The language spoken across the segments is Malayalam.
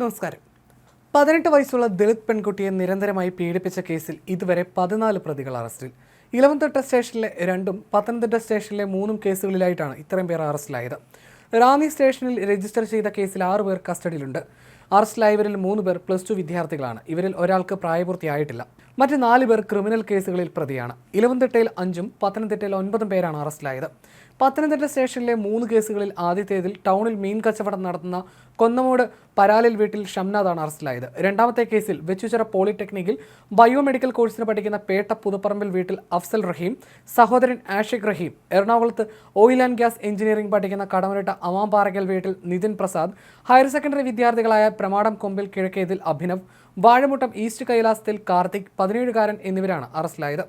നമസ്കാരം. പതിനെട്ട് വയസ്സുള്ള ദളിത് പെൺകുട്ടിയെ നിരന്തരമായി പീഡിപ്പിച്ച കേസിൽ ഇതുവരെ പതിനാല് പ്രതികൾ അറസ്റ്റിൽ. ഇലവൻതിട്ട സ്റ്റേഷനിലെ രണ്ടും പത്തനംതിട്ട സ്റ്റേഷനിലെ മൂന്നും കേസുകളിലായിട്ടാണ് ഇത്രയും പേർ അറസ്റ്റിലായത്. റാന്നി സ്റ്റേഷനിൽ രജിസ്റ്റർ ചെയ്ത കേസിൽ ആറ് പേർ കസ്റ്റഡിയിലുണ്ട്. അറസ്റ്റിലായവരിൽ മൂന്ന് പേർ പ്ലസ് ടു വിദ്യാർത്ഥികളാണ്. ഇവരിൽ ഒരാൾക്ക് പ്രായപൂർത്തിയായിട്ടില്ല. മറ്റ് നാല് പേർ ക്രിമിനൽ കേസുകളിൽ പ്രതിയാണ്. ഇലവൻതിട്ടയിൽ അഞ്ചും പത്തനംതിട്ടയിൽ ഒൻപതും പേരാണ് അറസ്റ്റിലായത്. പത്തനംതിട്ട സ്റ്റേഷനിലെ മൂന്ന് കേസുകളിൽ ആദ്യത്തേതിൽ ടൗണിൽ മീൻ കച്ചവടം നടത്തുന്ന കൊന്നമോട് പരാലിൽ വീട്ടിൽ ഷംനാഥാണ് അറസ്റ്റിലായത്. രണ്ടാമത്തെ കേസിൽ വെച്ചുചിറ പോളിടെക്നിക്കിൽ ബയോമെഡിക്കൽ കോഴ്സിന് പഠിക്കുന്ന പേട്ട പുതുപ്പറമ്പിൽ വീട്ടിൽ അഫ്സൽ റഹീം സഹോദരൻ ആഷിഖ് റഹീം എറണാകുളത്ത് ഓയിൽ ആൻഡ് ഗ്യാസ് എഞ്ചിനീയറിംഗ് പഠിക്കുന്ന കടമനിട്ട അമാമ്പാറയ്ക്കൽ വീട്ടിൽ നിതിൻ പ്രസാദ് ഹയർ സെക്കൻഡറി വിദ്യാർത്ഥികളായ പ്രമാടം കൊമ്പിൽ കിഴക്കേതിൽ അഭിനവ് വാഴമുട്ടം ഈസ്റ്റ് കൈലാസത്തിൽ കാർത്തിക് പതിനേഴുകാരൻ എന്നിവരാണ് അറസ്റ്റിലായത്.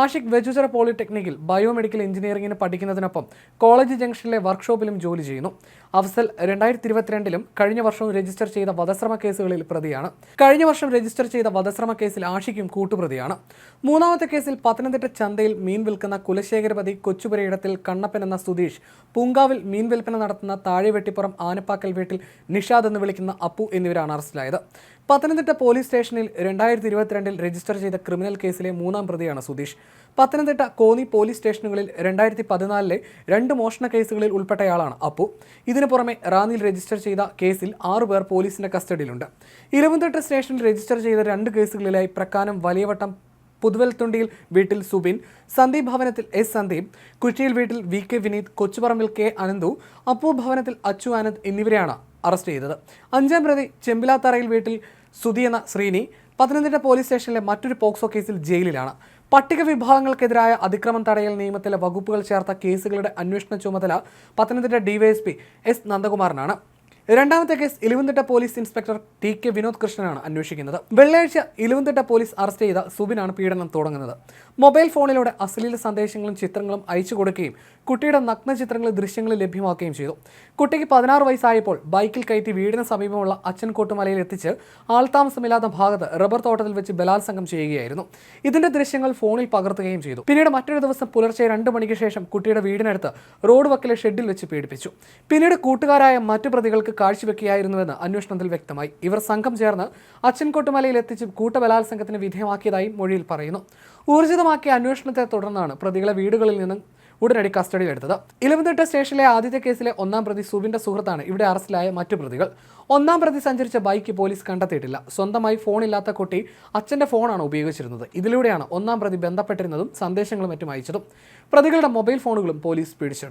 ആഷിഖ് വെജുചറ പോളിടെക്നിക്കിൽ ബയോമെഡിക്കൽ എഞ്ചിനീയറിംഗിന് പഠിക്കുന്നതിനൊപ്പം കോളേജ് ജംഗ്ഷനിലെ വർക്ക്ഷോപ്പിലും ജോലി ചെയ്യുന്നു. അഫ്സൽ രണ്ടായിരത്തി ഇരുപത്തിരണ്ടിലും കഴിഞ്ഞ വർഷവും രജിസ്റ്റർ ചെയ്ത വധശ്രമ കേസുകളിൽ പ്രതിയാണ്. കഴിഞ്ഞ വർഷം രജിസ്റ്റർ ചെയ്ത വധശ്രമ കേസിൽ ആഷിക്കും കൂട്ടുപ്രതിയാണ്. മൂന്നാമത്തെ കേസിൽ പത്തനംതിട്ട ചന്തയിൽ മീൻ വിൽക്കുന്ന കുലശേഖരപതി കൊച്ചുപുരയിടത്തിൽ കണ്ണപ്പൻ എന്ന സുധീഷ് പൂങ്കാവിൽ മീൻ വിൽപ്പന നടത്തുന്ന താഴെവെട്ടിപ്പുറം ആനപ്പാക്കൽ വീട്ടിൽ നിഷാദ് എന്ന് വിളിക്കുന്ന അപ്പു എന്നിവരാണ് അറസ്റ്റിലായത്. പത്തനംതിട്ട പോലീസ് സ്റ്റേഷനിൽ രണ്ടായിരത്തി ഇരുപത്തിരണ്ടിൽ രജിസ്റ്റർ ചെയ്ത ക്രിമിനൽ കേസിലെ മൂന്നാം പ്രതിയാണ് സുധീഷ്. പത്തനംതിട്ട കോന്നി പോലീസ് സ്റ്റേഷനുകളിൽ രണ്ടായിരത്തി പതിനാലിലെ രണ്ട് മോഷണ കേസുകളിൽ ഉൾപ്പെട്ടയാളാണ് അപ്പു. ഇതിനു പുറമെ റാന്നിയിൽ രജിസ്റ്റർ ചെയ്ത കേസിൽ ആറുപേർ പോലീസിന്റെ കസ്റ്റഡിയിലുണ്ട്. ഇലവന്തിട്ട സ്റ്റേഷനിൽ രജിസ്റ്റർ ചെയ്ത രണ്ട് കേസുകളിലായി പ്രക്കാനം വലിയവട്ടം പുതുവൽത്തുണ്ടിയിൽ വീട്ടിൽ സുബിൻ സന്ദീപ് ഭവനത്തിൽ എസ് സന്ദീപ് കുറ്റിയിൽ വീട്ടിൽ വി കെ വിനീത് കൊച്ചുപറമ്പിൽ കെ അനന്തു അപ്പു ഭവനത്തിൽ അച്ചു ആനന്ദ് എന്നിവരെയാണ് അറസ്റ്റ് ചെയ്തത്. അഞ്ചാം പ്രതി ചെമ്പിലാത്തറയിൽ വീട്ടിൽ സുധി എന്ന ശ്രീനി പത്തനംതിട്ട പോലീസ് സ്റ്റേഷനിലെ മറ്റൊരു പോക്സോ കേസിൽ ജയിലിലാണ്. പട്ടിക വിഭാഗങ്ങൾക്കെതിരായ അതിക്രമം തടയൽ നിയമത്തിലെ വകുപ്പുകൾ ചേർത്ത കേസുകളുടെ അന്വേഷണ ചുമതല പത്തനംതിട്ട ഡിവൈഎസ്പി എസ് നന്ദകുമാറിനാണ്. രണ്ടാമത്തെ case Elavanthitta police inspector T K Vinod കൃഷ്ണനാണ് അന്വേഷിക്കുന്നത്. വെള്ളിയാഴ്ച ഇലവന്തിട്ട പോലീസ് അറസ്റ്റ് ചെയ്ത സുബിനാണ് പീഡനം തുടങ്ങുന്നത്. മൊബൈൽ ഫോണിലൂടെ അശ്ലീല സന്ദേശങ്ങളും ചിത്രങ്ങളും അയച്ചു കൊടുക്കുകയും കുട്ടിയുടെ നഗ്ന ചിത്രങ്ങൾ ദൃശ്യങ്ങൾ ലഭ്യമാക്കുകയും ചെയ്തു. കുട്ടിക്ക് പതിനാറ് വയസ്സായപ്പോൾ ബൈക്കിൽ കയറ്റി വീടിന് സമീപമുള്ള അച്ഛൻകോട്ടുമലയിൽ എത്തിച്ച് ആൾതാമസമില്ലാത്ത ഭാഗത്ത് റബ്ബർ തോട്ടത്തിൽ വെച്ച് ബലാത്സംഗം ചെയ്യുകയായിരുന്നു. ഇതിന്റെ ദൃശ്യങ്ങൾ ഫോണിൽ പകർത്തുകയും ചെയ്തു. പിന്നീട് മറ്റൊരു ദിവസം പുലർച്ചെ രണ്ട് മണിക്ക് ശേഷം കുട്ടിയുടെ വീടിനടുത്ത് റോഡ് വക്കിലെ ഷെഡിൽ വെച്ച് പീഡിപ്പിച്ചു. പിന്നീട് കൂട്ടുകാരായ മറ്റു പ്രതികൾക്ക് കാഴ്ചവെക്കുകയായിരുന്നുവെന്ന് അന്വേഷണത്തിൽ വ്യക്തമായി. ഇവർ സംഘം ചേർന്ന് അച്ഛൻകോട്ടുമലയിൽ എത്തിച്ച് കൂട്ടബലാത്സംഗത്തിന് വിധേയമാക്കിയതായി മൊഴിയിൽ പറയുന്നു. ഊർജിതമാക്കിയ അന്വേഷണത്തെ തുടർന്നാണ് പ്രതികളെ വീടുകളിൽ നിന്നും ഉടനടി കസ്റ്റഡിയിലെടുത്തത്. ഇലവന്തിട്ട സ്റ്റേഷനിലെ ആദ്യത്തെ കേസിലെ ഒന്നാം പ്രതി സുബിന്റെ സുഹൃത്താണ് ഇവിടെ അറസ്റ്റിലായ മറ്റു പ്രതികൾ. ഒന്നാം പ്രതി സഞ്ചരിച്ച ബൈക്ക് പോലീസ് കണ്ടെത്തിയിട്ടില്ല. സ്വന്തമായി ഫോണില്ലാത്ത കുട്ടി അച്ഛന്റെ ഫോണാണ് ഉപയോഗിച്ചിരുന്നത്. ഇതിലൂടെയാണ് ഒന്നാം പ്രതി ബന്ധപ്പെട്ടിരുന്നതും സന്ദേശങ്ങളും മറ്റും അയച്ചതും. പ്രതികളുടെ മൊബൈൽ ഫോണുകളും പോലീസ് പിടിച്ചെടുത്തു.